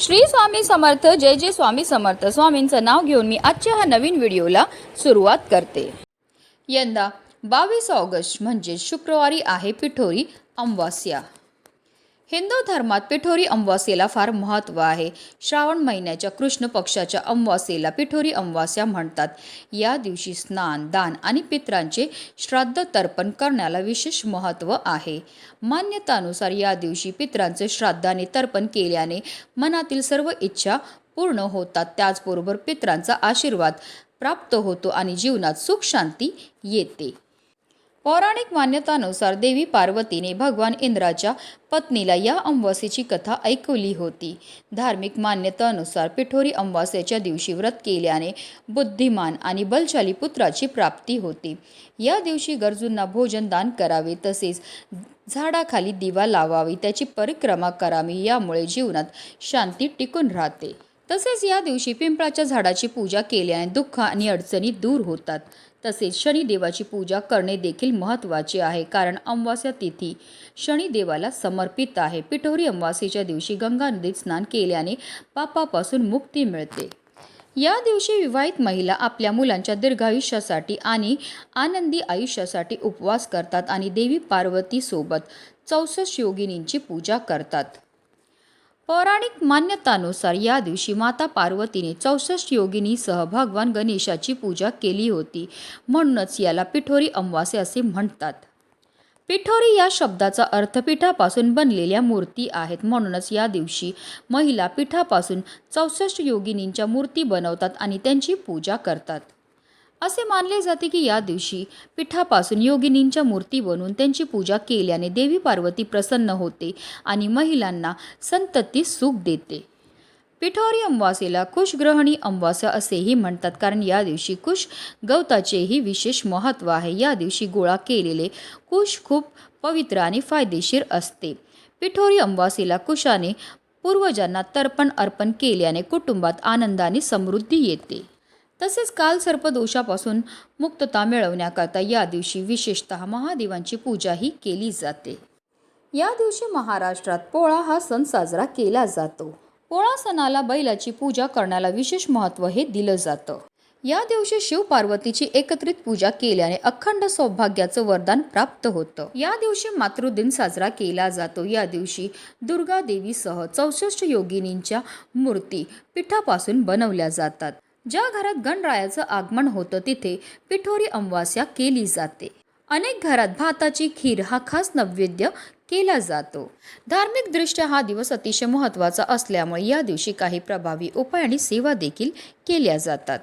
श्री स्वामी समर्थ जय जय स्वामी समर्थ. स्वामींचं नाव घेऊन मी आजच्या ह्या नवीन व्हिडिओला सुरुवात करते. यंदा बावीस ऑगस्ट म्हणजे शुक्रवारी आहे पिठोरी अमावास्या. हिंदू धर्मात पिठोरी अमावास्येला फार महत्त्व आहे. श्रावण महिन्याच्या कृष्ण पक्षाच्या अमावास्येला पिठोरी अमावास्या म्हणतात. या दिवशी स्नान दान आणि पित्रांचे श्राद्ध तर्पण करण्याला विशेष महत्त्व आहे. मान्यतानुसार या दिवशी पित्रांचे श्राद्धाने तर्पण केल्याने मनातील सर्व इच्छा पूर्ण होतात. त्याचबरोबर पित्रांचा आशीर्वाद प्राप्त होतो आणि जीवनात सुख शांती येते. पौराणिक मान्यतानुसार देवी पार्वतीने भगवान इंद्राच्या पत्नीला या अमावास्येची कथा ऐकवली होती. धार्मिक मान्यतानुसार पिठोरी अमावास्येच्या दिवशी व्रत केल्याने बुद्धिमान आणि बलशाली पुत्राची प्राप्ती होती. या दिवशी गरजूंना भोजन दान करावे तसेच झाडाखाली दिवा लावावी त्याची परिक्रमा करावी यामुळे जीवनात शांती टिकून राहते. तसेच या दिवशी पिंपळाच्या झाडाची पूजा केल्याने दुःख आणि अडचणी दूर होतात. तसेच शनिदेवाची पूजा करणे देखील महत्त्वाचे आहे कारण अमावास्या तिथी शनिदेवाला समर्पित आहे. पिठोरी अमावास्येच्या दिवशी गंगा नदीत स्नान केल्याने पापापासून मुक्ती मिळते. या दिवशी विवाहित महिला आपल्या मुलांच्या दीर्घायुष्यासाठी आणि आनंदी आयुष्यासाठी उपवास करतात आणि देवी पार्वतीसोबत चौसष्ट योगिनींची पूजा करतात. पौराणिक मान्यतानुसार या दिवशी माता पार्वतीने चौसष्ट योगिनीसह भगवान गणेशाची पूजा केली होती. म्हणूनच याला पिठोरी अमावास्या असे म्हणतात. पिठोरी या शब्दाचा अर्थ पिठापासून बनलेल्या मूर्ती आहेत. म्हणूनच या दिवशी महिला पिठापासून चौसष्ट योगिनींच्या मूर्ती बनवतात आणि त्यांची पूजा करतात. असे मानले जाते की या दिवशी पिठापासून योगिनींच्या मूर्ती बनवून त्यांची पूजा केल्याने देवी पार्वती प्रसन्न होते आणि महिलांना संतती सुख देते. पिठोरी अमावास्येला कुशग्रहणी अमावास्या असेही म्हणतात कारण या दिवशी कुश गवताचेही विशेष महत्त्व आहे. या दिवशी गोळा केलेले कुश खूप पवित्र आणि फायदेशीर असते. पिठोरी अमावासेला कुशाने पूर्वजांना तर्पण अर्पण केल्याने कुटुंबात आनंदाने समृद्धी येते. तसेच काल सर्पदोषापासून मुक्तता मिळवण्याकरता या दिवशी विशेषतः महादेवांची पूजाही केली जाते. या दिवशी महाराष्ट्रात पोळा हा सण साजरा केला जातो. पोळा सणाला बैलाची पूजा करण्याला विशेष महत्त्व हे दिलं जातं. या दिवशी शिव पार्वतीची एकत्रित पूजा केल्याने अखंड सौभाग्याचं वरदान प्राप्त होतं. या दिवशी मातृदिन साजरा केला जातो. या दिवशी दुर्गा देवीसह चौसष्ट योगिनींच्या मूर्ती पिठापासून बनवल्या जातात. ज्या घरात गणरायाचं आगमन होतं तिथे पिठोरी अमावास्या केली जाते. अनेक घरात भाताची खीर हा खास नैवेद्य केला जातो. धार्मिकदृष्ट्या हा दिवस अतिशय महत्त्वाचा असल्यामुळे या दिवशी काही प्रभावी उपाय आणि सेवा देखील केल्या जातात.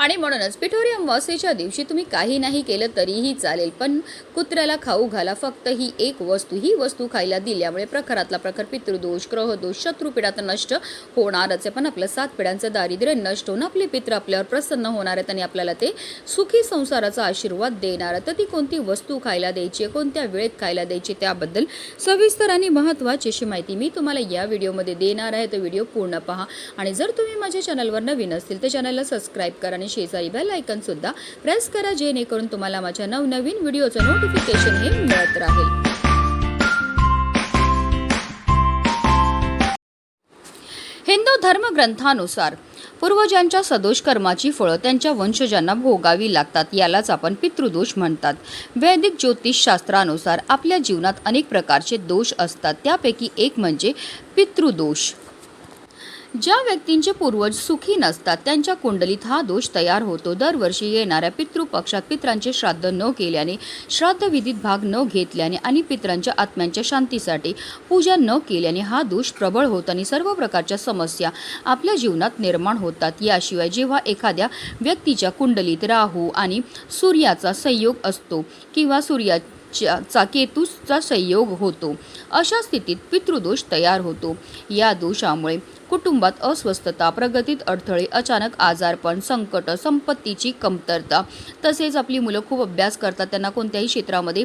आणि म्हणूनच पिठोरी अमावस्येच्या दिवशी तुम्ही काही नाही केलं तरीही चालेल पण कुत्र्याला खाऊ घाला. फक्त ही एक वस्तू ही वस्तू खायला दिल्यामुळे प्रखरातला प्रखर पितृदोष ग्रहदोष शत्रुपीडा तर नष्ट होणारच आहे. पण आपलं सात पिढ्यांचं दारिद्र्य नष्ट होऊन आपले पित्र आपल्यावर प्रसन्न होणार आहेत आणि आपल्याला ते सुखी संसाराचा आशीर्वाद देणार तर ती कोणती वस्तू खायला द्यायची आहे कोणत्या वेळेत खायला द्यायची त्याबद्दल सविस्तर आणि महत्त्वाची अशी माहिती मी तुम्हाला या व्हिडिओमध्ये देणार आहे. तर व्हिडिओ पूर्ण पहा. आणि जर तुम्ही माझ्या चॅनलवर नवीन असतील तर चॅनलला सबस्क्राईब करा आणि शेजारी बेल आयकनसुद्धा प्रेस करा जेणेकरून तुम्हाला माझ्या नवनवीन व्हिडिओचं नोटिफिकेशन हे मिळत राहील. हिंदू धर्मग्रंथानुसार पूर्वजांच्या सदोष कर्माची फळं त्यांच्या वंशजांना भोगावी लागतात यालाच आपण पितृदोष म्हणतात. वैदिक ज्योतिषशास्त्रानुसार आपल्या जीवनात अनेक प्रकारचे दोष असतात त्यापैकी एक म्हणजे पितृदोष. ज्या व्यक्तींचे पूर्वज सुखी नसतात त्यांच्या कुंडलीत हा दोष तयार होतो. दरवर्षी येणाऱ्या पितृपक्षात पित्रांचे श्राद्ध न केल्याने श्राद्धविधीत भाग न घेतल्याने आणि पित्रांच्या आत्म्यांच्या शांतीसाठी पूजा न केल्याने हा दोष प्रबळ होत आणि सर्व प्रकारच्या समस्या आपल्या जीवनात निर्माण होतात. याशिवाय जेव्हा एखाद्या व्यक्तीच्या कुंडलीत राहू आणि सूर्याचा संयोग असतो किंवा सूर्या च्या चा केतूचा संयोग होतो. अशा स्थितीत पितृदोष तयार होतो. या दोषामुळे कुटुंबात अस्वस्थता प्रगतीत अडथळे अचानक आजारपण संकट संपत्तीची कमतरता तसेच आपली मुलं खूप अभ्यास करतात त्यांना कोणत्याही क्षेत्रामध्ये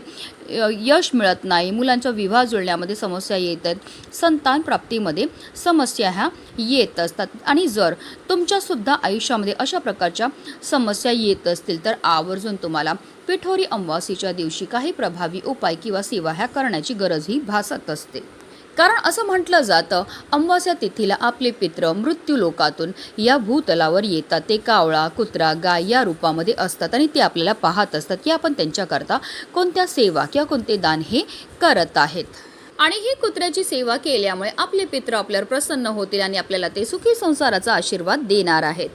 यश मिळत नाही मुलांचा विवाह जुळण्यामध्ये समस्या येत आहेत संतान प्राप्तीमध्ये समस्या ह्या येत असतात. आणि जर तुमच्यासुद्धा आयुष्यामध्ये अशा प्रकारच्या समस्या येत असतील तर आवर्जून तुम्हाला पिठोरी अमावासीच्या दिवशी काही प्रभावी उपाय किंवा सेवा ह्या करण्याची गरजही भासत असते. कारण असं म्हटलं जातं अमावास्या तिथीला आपले पित्र मृत्यू लोकातून या भूतलावर येतात. ते कावळा कुत्रा गाय या रूपामध्ये असतात आणि ते आपल्याला पाहत असतात की आपण त्यांच्याकरता कोणत्या सेवा किंवा कोणते दान हे करत आहेत. आणि ही कुत्र्याची सेवा केल्यामुळे आपले पित्र आपल्यावर प्रसन्न होतील आणि आपल्याला ते सुखी संसाराचा आशीर्वाद देणार आहेत.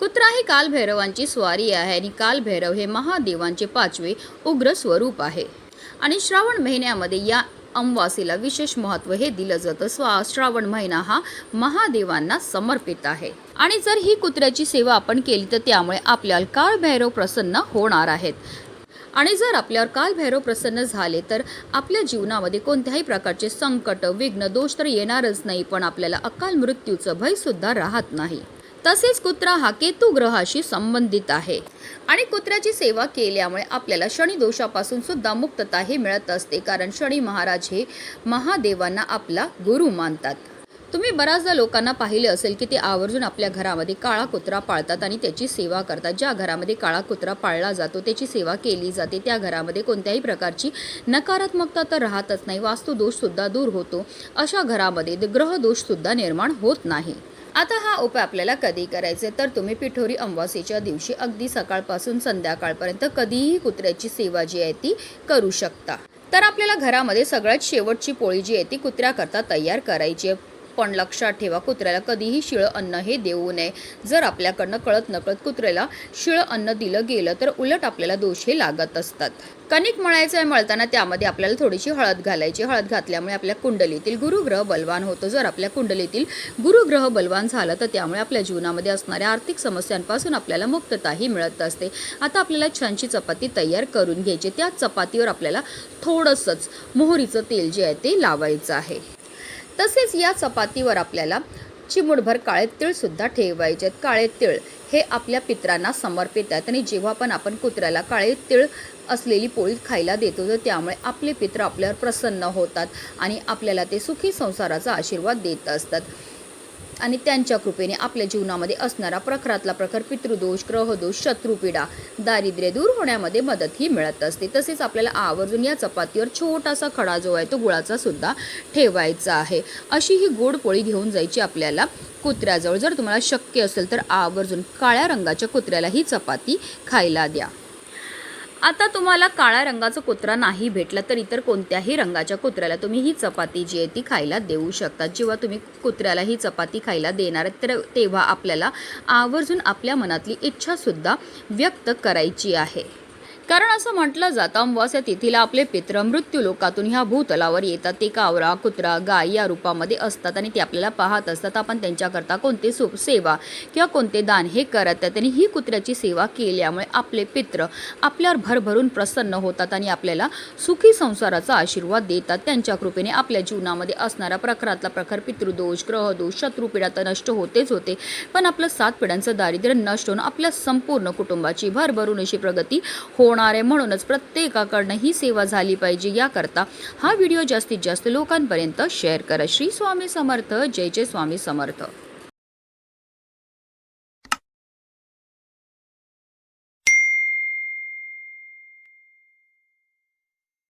कुत्रा ही कालभैरवांची स्वारी आहे आणि कालभैरव हे महादेवांचे पाचवे उग्र स्वरूप आहे. आणि श्रावण महिन्यामध्ये या अमवासीला विशेष महत्त्व हे दिलं जातं. स्वा श्रावण महिना हा महादेवांना समर्पित आहे. आणि जर ही कुत्र्याची सेवा आपण केली तर त्यामुळे आपल्याला काळभैरव प्रसन्न होणार आहेत. आणि जर आपल्यावर कालभैरव प्रसन्न झाले तर आपल्या जीवनामध्ये कोणत्याही प्रकारचे संकट विघ्न दोष तर येणारच नाही पण आपल्याला अकाल मृत्यूचं भयसुद्धा राहत नाही. तसेच कुत्रा हा केतू ग्रहाशी संबंधित आहे. आणि कुत्र्याची सेवा केल्यामुळे आपल्याला शनी दोषापासून सुद्धा मुक्तता हे मिळत असते. कारण शनी महाराज हे महादेवांना आपला गुरु मानतात. तुम्ही बऱ्याचदा लोकांना पाहिले असेल की ते आवर्जून आपल्या घरामध्ये काळा कुत्रा पाळतात आणि त्याची सेवा करतात. ज्या घरामध्ये काळा कुत्रा पाळला जातो त्याची सेवा केली जाते. त्या घरामध्ये कोणत्याही प्रकारची नकारात्मकता तर राहतच नाही. वास्तुदोषसुद्धा दूर होतो. अशा घरामध्ये ग्रहदोषसुद्धा निर्माण होत नाही. आता हा उपाय आपल्याला कधी करायचे? तर तुम्ही पिठोरी अमावास्येच्या दिवशी अगदी सकाळपासून संध्याकाळपर्यंत कधीही कुत्र्याची सेवा जी आहे ती करू शकता. तर आपल्याला घरामध्ये सगळ्यात शेवटची पोळी जी आहे ती कुत्र्याकरता तयार करायची आहे. पण लक्षात ठेवा कुत्र्याला कधीही शिळं अन्न हे देऊ नये. जर आपल्याकडनं कळत नकळत कुत्र्याला शिळं अन्न दिलं गेलं तर उलट आपल्याला दोष हे लागत असतात. कणिक मळायचं आहे मळताना त्यामध्ये आपल्याला थोडीशी हळद घालायची. हळद घातल्यामुळे आपल्या कुंडलीतील गुरुग्रह बलवान होतो. जर आपल्या कुंडलीतील गुरुग्रह बलवान झालं तर त्यामुळे आपल्या जीवनामध्ये असणाऱ्या आर्थिक समस्यांपासून आपल्याला मुक्तताही मिळत असते. आता आपल्याला छानशी चपाती तयार करून घ्यायची. त्या चपातीवर आपल्याला थोडंसंच मोहरीचं तेल जे आहे ते लावायचं आहे. तसेच या चपातीवर आपल्याला चिमूटभर काळे तिळसुद्धा ठेवायचे. आहेत काळे तीळ हे आपल्या पित्रांना समर्पित आहेत आणि जेव्हा पण आपण कुत्र्याला काळे तीळ असलेली पोळी खायला देतो तर त्यामुळे आपले पित्र आपल्यावर प्रसन्न होतात आणि आपल्याला ते सुखी संसाराचा आशीर्वाद देत असतात. आणि त्यांच्या कृपेने आपल्या जीवनामध्ये असणारा प्रखरातला प्रखर पितृदोष ग्रहदोष शत्रुपीडा दारिद्र्य दूर होण्यामध्ये मदतही मिळत असते. तसेच आपल्याला आवर्जून या चपातीवर छोटासा खडा जो आहे तो गुळाचा सुद्धा ठेवायचा आहे. अशी ही गोड पोळी घेऊन जायची आपल्याला कुत्र्याजवळ. जर तुम्हाला शक्य असेल तर आवर्जून काळ्या रंगाच्या कुत्र्याला ही चपाती खायला द्या. आता तुम्हाला काळ्या रंगाचा कुत्रा नाही भेटला तर इतर कोणत्याही रंगाच्या कुत्र्याला तुम्ही ही चपाती जी आहे ती खायला देऊ शकता. जेव्हा तुम्ही कुत्र्याला ही चपाती खायला देणार आहेत तर तेव्हा आपल्याला आवर्जून आपल्या मनातली इच्छासुद्धा व्यक्त करायची आहे. कारण असं म्हटलं जातं अमावास्या तिथीला आपले पित्र मृत्यू लोकातून ह्या भूतलावर येतात. ते कावरा कुत्रा गाय या रूपामध्ये असतात आणि ते आपल्याला पाहत असतात. आपण त्यांच्याकरता कोणते सु सेवा किंवा कोणते दान हे करत आहेत आणि ही कुत्र्याची सेवा केल्यामुळे आपले पित्र आपल्यावर भरभरून प्रसन्न होतात आणि आपल्याला सुखी संसाराचा आशीर्वाद देतात. त्यांच्या कृपेने आपल्या जीवनामध्ये असणारा प्रखरातला प्रखर पितृदोष ग्रहदोष शत्रुपीडा तर नष्ट होतेच होते. पण आपलं सात पिढ्यांचं दारिद्र्य नष्ट होऊन आपल्या संपूर्ण कुटुंबाची भरभरून अशी प्रगती होणार आहे म्हणूनच प्रत्येकाकडनं ही सेवा झाली पाहिजे याकरता हा व्हिडिओ जास्तीत जास्त लोकांपर्यंत शेअर करा. श्री स्वामी समर्थ. जय जय स्वामी समर्थ.